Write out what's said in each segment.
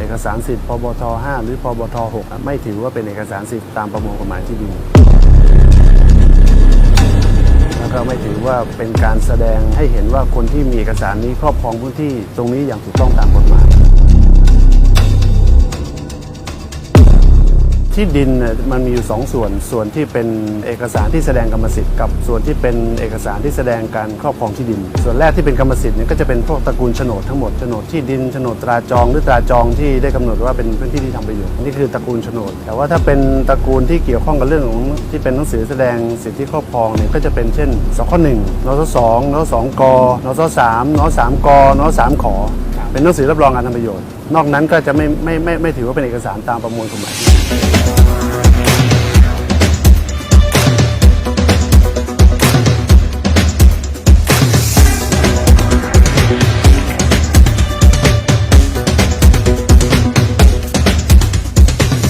เอกสารสิทธิ์พบท 5 หรือพบท 6 ไม่ถือว่าเป็นเอกสารสิทธิ์ตามประมวลกฎหมายที่ดินแล้วก็ไม่ถือว่าเป็นการแสดงให้เห็นว่าคนที่มีเอกสารนี้ครอบครองพื้นที่ตรงนี้อย่างถูกต้องตามกฎหมาย ที่ดินมันมีอยู่สองส่วน ส่วนที่เป็นเอกสารที่แสดงกรรมสิทธิ์กับ ส่วนที่เป็นเอกสารที่แสดงการครอบครองที่ดิน ส่วนแรกที่เป็นกรรมสิทธิ์เนี่ยก็จะเป็นพวกตระกูลโฉนดทั้งหมดโฉนดที่ดินโฉนดตราจอง หรือตราจองที่ได้กำหนดว่าเป็นพื้นที่ที่ทำประโยชน์นี่คือตระกูลโฉนด แต่ว่าถ้าเป็นตระกูลที่เกี่ยวข้องกับเรื่องของที่เป็นหนังสือแสดงสิทธิครอบครองเนี่ยก็จะเป็นเช่นสคหนึ่งนสสองนสสองกนสสามนสสามกนสสามขอ เป็นหนังสือรับรองการทำประโยชน์ นอกนั้นก็จะไม่ไม่ไม่ไม่ถือว่าเป็นเอกสารตามประมวลกฎหมาย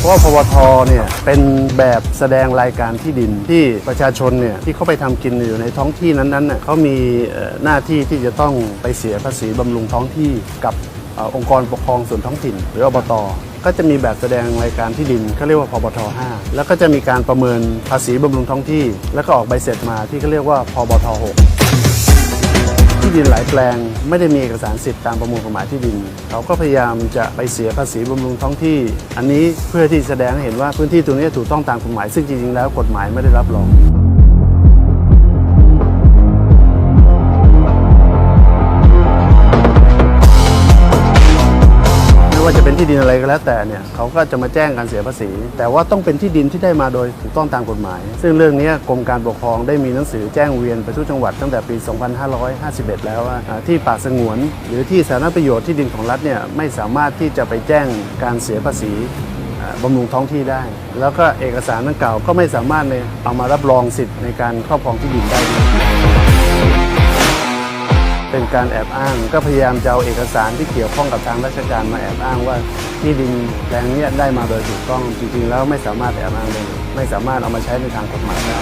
ราะพวทเนี่ยเป็นแบบแสดงรายการที่ดินที่ประชาชนเนี่ยที่เขาไปทำกินอยู่ในท้องที่นั้นๆน่ะเขามีหน้าที่ที่จะต้องไปเสียภาษีบำรุงท้องที่กับอองค์กรปกครองส่วนท้องถิ่น หรืออบตก็จะมีแบบแสดงรายการที่ดินเขาเรียกว่าพบท 5 แล้วก็จะมีการประเมินภาษีบำรุงท้องที่ แล้วก็ออกใบเสร็จมาที่เขาเรียกว่าพบท 6 ดินหลายแปลง ไม่ได้มีเอกสารสิทธิ์ตามประมวลกฎหมายที่ดิน เขาก็พยายามจะไปเสียภาษีบำรุงท้องที่ อันนี้เพื่อที่แสดงให้เห็นว่าพื้นที่ตรงนี้ถูกต้องตามกฎหมาย ซึ่งจริงๆแล้วกฎหมายไม่ได้รับรอง ว่าจะเป็นที่ดินอะไรก็แล้วแต่เนี่ยเขาก็จะมาแจ้งการเสียภาษี แต่ว่าต้องเป็นที่ดินที่ได้มาโดยถูกต้องตามกฎหมาย ซึ่งเรื่องนี้กรมการปกครองได้มีหนังสือแจ้งเวียนไปทุกจังหวัดตั้งแต่ปี 2551 แล้วว่าที่ป่าสงวน หรือที่สาธารณประโยชน์ที่ดินของรัฐเนี่ยไม่สามารถที่จะไปแจ้งการเสียภาษีบำรุงท้องที่ได้ แล้วก็เอกสารดังกล่าวก็ไม่สามารถเนี่ยเอามารับรองสิทธิ์ในการครอบครองที่ดินได้ เป็นการแอบอ้าง ก็พยายามจะเอาเอกสารที่เกี่ยวข้องกับทางราชการมาแอบอ้างว่าที่ดินแปลงนี้ได้มาโดยถูกต้องจริงๆ แล้วไม่สามารถแอบอ้างได้เลยไม่สามารถเอามาใช้ในทางกฎหมายได้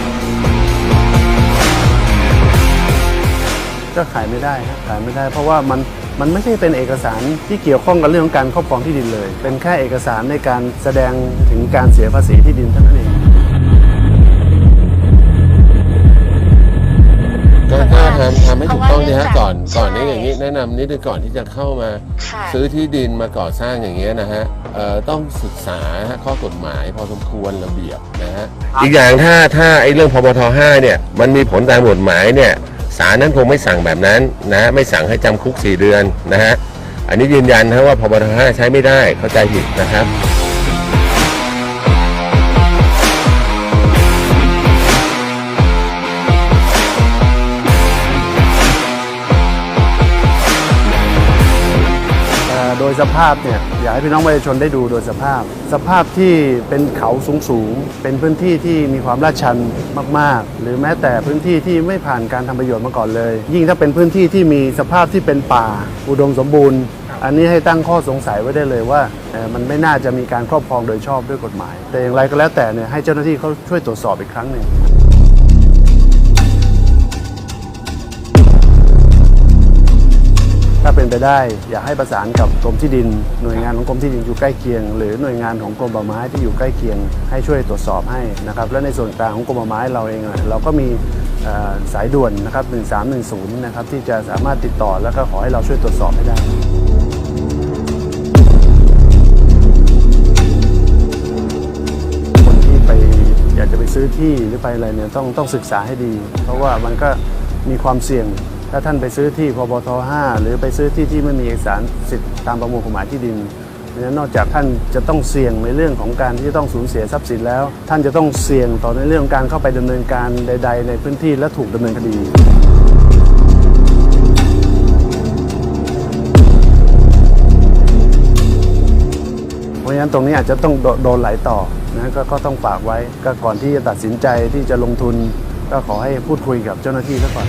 ก็ขายไม่ได้ครับขายไม่ได้ เพราะว่ามันมันไม่ใช่เป็นเอกสารที่เกี่ยวข้องกับเรื่องของการครอบครองที่ดินเลย เป็นแค่เอกสารในการแสดงถึงการเสียภาษีที่ดินเท่านั้นเอง ก็ถ้าทำทำให้ถูกต้องดีฮะเพราะว่าก่อนใช่ก่อนนี้อย่างนี้แนะนำนิดนึงก่อนที่จะเข้ามา ค่ะซื้อที่ดินมาก่อสร้างอย่างเงี้ยนะฮะเอ่อต้องศึกษาฮะข้อกฎหมายพอสมควรระเบียบนะฮะอีกอย่างถ้าถ้าไอ้เรื่องพบท5เนี่ยมันมีผลตามกฎหมายเนี่ยศาลนั้นคงไม่สั่งแบบนั้นนะไม่สั่งให้จำคุก 4 เดือนนะฮะอันนี้ยืนยันนะว่าพบท5ใช้ไม่ได้เข้าใจผิดนะครับ ยสภาพเนี่ยอยากให้พี่น้องประชาชนได้ดูโดยสภาพ สภาพที่เป็นเขาสูงสูงเป็นพื้นที่ที่มีความลาดชันมาก ๆ หรือแม้แต่พื้นที่ที่ไม่ผ่านการทำประโยชน์มาก่อนเลย ยิ่งถ้าเป็นพื้นที่ที่มีสภาพที่เป็นป่า อุดมสมบูรณ์ อันนี้ให้ตั้งข้อสงสัยไว้ได้เลยว่ามันไม่น่าจะมีการครอบครองโดยชอบด้วยกฎหมาย แต่อย่างไรก็แล้วแต่เนี่ยให้เจ้าหน้าที่เขาช่วยตรวจสอบอีกครั้งหนึ่ง ไปได้ อยากให้ประสานกับกรมที่ดิน หน่วยงานของกรมที่ดินอยู่ใกล้เคียง หรือหน่วยงานของกรมป่าไม้ที่อยู่ใกล้เคียง ให้ช่วยตรวจสอบให้นะครับและในส่วนกลางของกรมป่าไม้เราเองเราก็มีสายด่วนนะครับ 1310 นะครับที่จะสามารถติดต่อแล้วก็ขอให้เราช่วยตรวจสอบให้ได้คนที่ไปอยากจะไปซื้อที่หรือไปอะไรเนี่ยต้องต้องศึกษาให้ดี เพราะว่ามันก็มีความเสี่ยง ถ้าท่านไปซื้อที่พบท5หรือไปซื้อที่ที่ไม่มีเอกสารสิทธิ์ตามประมวลกฎหมายที่ดินเนั้นนอกจากท่านจะต้องเสี่ยงในเรื่องของการที่จะต้องสูญเสียทรัพย์สินแล้ว ท่านจะต้องเสี่ยงต่อในเรื่องการเข้าไปดำเนินการใด ๆ ในพื้นที่และถูกดำเนินคดีเพราะฉะนั้นตรงนี้อาจจะต้องโดโดนไหลต่อนะกก็ต้องฝากไว้ก็ก่อนที่จะตัดสินใจที่จะลงทุน ก็ขอให้พูดคุยกับเจ้าหน้าที่ซะก่อน